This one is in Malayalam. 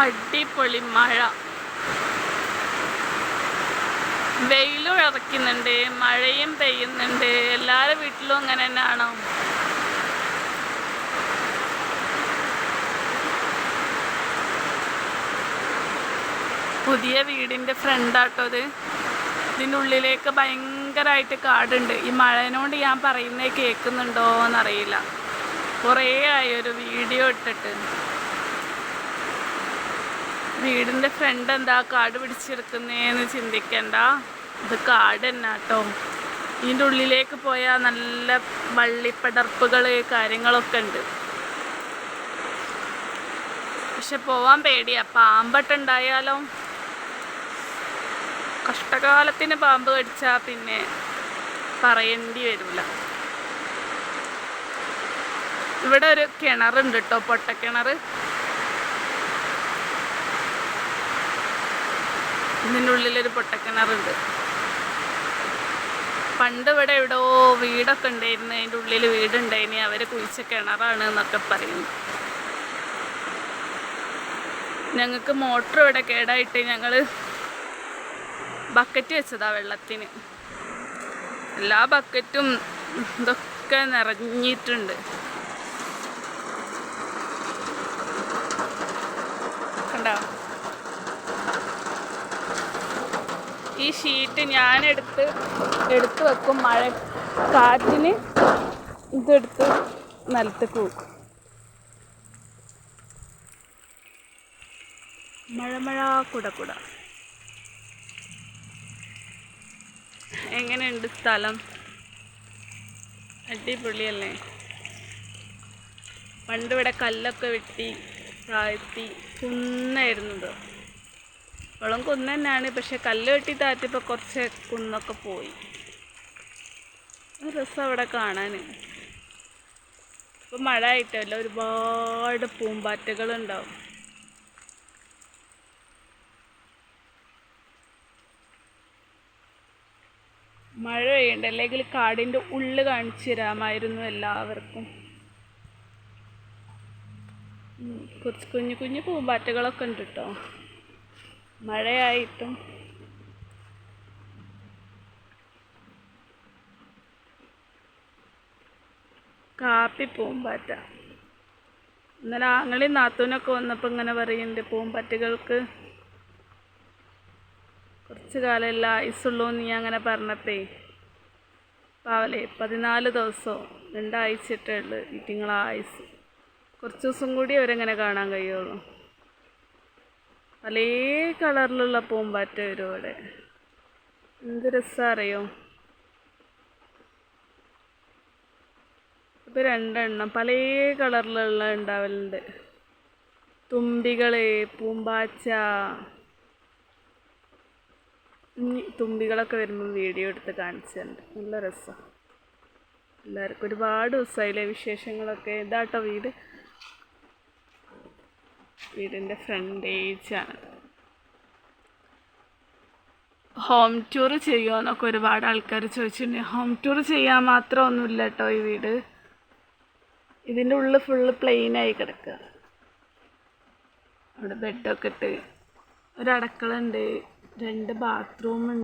അടിപൊളി മഴ. വെയിലും ഇറക്കുന്നുണ്ട് മഴയും പെയ്യുന്നുണ്ട്. എല്ലാവരുടെ വീട്ടിലും അങ്ങനെ തന്നെയാണോ? പുതിയ വീടിന്റെ ഫ്രണ്ടാട്ടോ ഇത്. ഇതിന്റെ ഉള്ളിലേക്ക് ഭയങ്കരമായിട്ട് കാടുണ്ട്. ഈ മഴനോണ്ട് ഞാൻ പറയുന്നത് കേൾക്കുന്നുണ്ടോ എന്നറിയില്ല കുറേ ആയി ഒരു വീഡിയോ ഇട്ടിട്ട്. വീടിന്റെ ഫ്രണ്ട് എന്താ? കാട് പിടിച്ചെടുക്കുന്നേന്ന് ചിന്തിക്കണ്ട. ഇത് കാട് തന്നെ കേട്ടോ. ഇതിന്റെ ഉള്ളിലേക്ക് പോയാൽ നല്ല വള്ളിപ്പടർപ്പുകൾ കാര്യങ്ങളൊക്കെ ഉണ്ട്. പക്ഷെ പോവാൻ പേടിയാ. പാമ്പട്ടുണ്ടായാലോ കഷ്ടകാലത്തിന് പാമ്പ് കടിച്ചാൽ പിന്നെ പറയേണ്ടി വരില്ല ഇവിടെ ഒരു കിണറുണ്ട് കേട്ടോ പൊട്ടക്കിണർ ഇതിന്റെ ഉള്ളിലൊരു പൊട്ടക്കിണറുണ്ട്. പണ്ട് ഇവിടെ എവിടെയോ വീടൊക്കെ ഉണ്ടായിരുന്നു. അതിന്റെ ഉള്ളിൽ വീടുണ്ടായിനി. അവർ കുഴിച്ച കിണറാണ് എന്നൊക്കെ പറയുന്നു. ഞങ്ങൾക്ക് മോട്ടർ ഇവിടെ കേടായിട്ട് ഞങ്ങൾ ബക്കറ്റ് വെച്ചതാ വെള്ളത്തിന്. എല്ലാ ബക്കറ്റും ഇതൊക്കെ നിറഞ്ഞിട്ടുണ്ട്. കണ്ടോ? ഈ ഷീറ്റ് ഞാനെടുത്ത് എടുത്ത് വെക്കും. മഴ കാറ്റിന് ഇതെടുത്ത് നിലത്തേക്ക് വെക്കും മഴ മഴ കുട കുട. എങ്ങനെയുണ്ട് സ്ഥലം? അടിപൊളിയല്ലേ? പണ്ടിവിടെ കല്ലൊക്കെ വെട്ടി താഴ്ത്തി കുന്നായിരുന്നത് വെള്ളം കുന്ന് തന്നെയാണ് പക്ഷെ കല്ല് വെട്ടി താഴ്ത്തിയപ്പോൾ കുറച്ച് കുന്നൊക്കെ പോയി. രസം അവിടെ കാണാൻ ഇപ്പം മഴ ആയിട്ടല്ല ഒരുപാട് പൂമ്പാറ്റകളുണ്ടാവും മഴ പെയ്യണ്ട അല്ലെങ്കിൽ കാടിന്റെ ഉള്ളിൽ കാണിച്ചു തരാമായിരുന്നു എല്ലാവർക്കും. കുറച്ച് കുഞ്ഞു കുഞ്ഞു പൂമ്പാറ്റകളൊക്കെ ഉണ്ട് കേട്ടോ മഴയായിട്ടും കാപ്പി പൂമ്പാറ്റ. ഇന്നലെ ആങ്ങളി നാത്തൂനൊക്കെ വന്നപ്പോൾ ഇങ്ങനെ പറയുന്നുണ്ട് പൂമ്പാറ്റകൾക്ക് കുറച്ച് കാലമല്ല ആയുസുള്ളൂ നീ അങ്ങനെ പറഞ്ഞപ്പേ പാവലേ പതിനാല് ദിവസമോ രണ്ടാഴ്ചയിട്ടേ ഉള്ളു ഇറ്റിങ്ങളെ ആയുസ് കുറച്ച് ദിവസം കൂടി അവരെങ്ങനെ കാണാൻ കഴിയുള്ളൂ. പല കളറിലുള്ള പൂമ്പാറ്റ വരും ഇവിടെ എന്ത് അറിയോ? ഇപ്പം രണ്ടെണ്ണം പല കളറിലുള്ള ഉണ്ടാവലുണ്ട്. തുമ്പികൾ പൂമ്പാച്ച തുമ്പികളൊക്കെ വരുമ്പോൾ വീഡിയോ എടുത്ത് കാണിച്ചിട്ടുണ്ട് നല്ല രസം. എല്ലാവർക്കും ഒരുപാട് ദിവസമായില്ലേ വിശേഷങ്ങളൊക്കെ. ഇതാട്ടോ വീട്. വീടിന്റെ ഫ്രണ്ടേജാണ് ഹോം ടൂർ ചെയ്യുമോന്നൊക്കെ ഒരുപാട് ആൾക്കാർ ചോദിച്ചിട്ടുണ്ട്. ഹോം ടൂർ ചെയ്യാൻ മാത്രം ഒന്നുമില്ല കേട്ടോ ഈ വീട്. ഇതിന്റെ ഉള്ളിൽ ഫുള്ള് പ്ലെയിനായി കിടക്കുക അവിടെ ബെഡൊക്കെ ഇട്ട്. ഒരു അടുക്കള ഉണ്ട് രണ്ട് ബാത്റൂം ഉണ്ട്